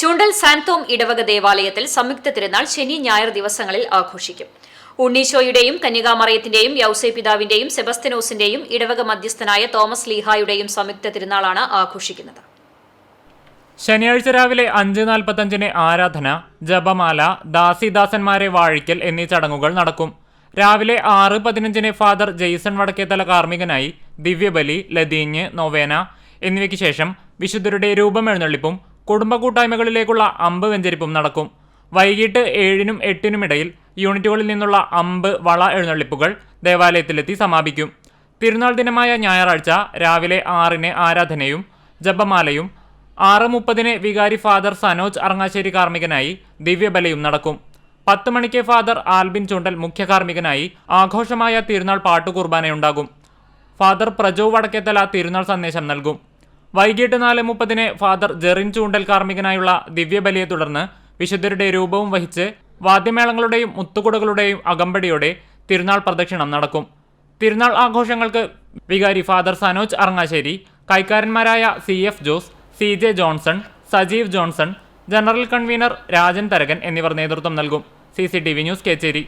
ചുണ്ടൽ സാൻതോം ഇടവക ദേവാലയത്തിൽ സംയുക്ത തിരുനാൾ ശനി ഞായർ ദിവസങ്ങളിൽ ആഘോഷിക്കും. ഉണ്ണീശോയുടെയും കന്യകാമറയത്തിന്റെയും യൌസേ പിതാവിന്റെയും സെബസ്തനോസിന്റെയും ഇടവക മധ്യസ്ഥനായ തോമസ് ലീഹായുടെയും സംയുക്ത തിരുനാളാണ് ആഘോഷിക്കുന്നത്. ശനിയാഴ്ച രാവിലെ അഞ്ച് നാൽപ്പത്തഞ്ചിന് ആരാധന ജപമാല ദാസിദാസന്മാരെ വാഴിക്കൽ എന്നീ ചടങ്ങുകൾ നടക്കും. രാവിലെ ആറ് പതിനഞ്ചിന് ഫാദർ ജെയ്സൺ വടക്കേത്തല കാർമ്മികനായി ദിവ്യബലി ലതീഞ്ഞ് നൊവേന എന്നിവയ്ക്ക് ശേഷം വിശുദ്ധരുടെ രൂപം എഴുന്നള്ളിപ്പും കുടുംബ കൂട്ടായ്മകളിലേക്കുള്ള അമ്പ് വെഞ്ചരിപ്പും നടക്കും. വൈകിട്ട് ഏഴിനും എട്ടിനും ഇടയിൽ യൂണിറ്റുകളിൽ നിന്നുള്ള അമ്പ് വള എഴുന്നള്ളിപ്പുകൾ ദേവാലയത്തിലെത്തി സമാപിക്കും. തിരുനാൾ ദിനമായ ഞായറാഴ്ച രാവിലെ ആറിന് ആരാധനയും ജപമാലയും ആറ് മുപ്പതിന് വികാരി ഫാദർ സനോജ് അറങ്ങാശ്ശേരി കാർമ്മികനായി ദിവ്യബലയും നടക്കും. പത്ത് മണിക്ക് ഫാദർ ആൽബിൻ ചുണ്ടൽ മുഖ്യ കാർമ്മികനായി ആഘോഷമായ തിരുനാൾ പാട്ടുകുർബാനയുണ്ടാകും. ഫാദർ പ്രജോ വടക്കേത്തല തിരുനാൾ സന്ദേശം നൽകും. വൈകിട്ട് നാല് മുപ്പതിന് ഫാദർ ജെറിൻ ചൂണ്ടൽ കാർമ്മികനായുള്ള ദിവ്യബലിയെ തുടർന്ന് വിശുദ്ധരുടെ രൂപവും വഹിച്ച് വാദ്യമേളങ്ങളുടെയും മുത്തുകുടകളുടെയും അകമ്പടിയോടെ തിരുനാൾ പ്രദക്ഷിണം നടക്കും. തിരുനാൾ ആഘോഷങ്ങൾക്ക് വികാരി father Sanoj Arangassery കൈക്കാരന്മാരായ C F Jose C J Johnson Sajeev Johnson general convener Rajan Tharakan എന്നിവർ നേതൃത്വം നൽകും. C C T V news Kechery.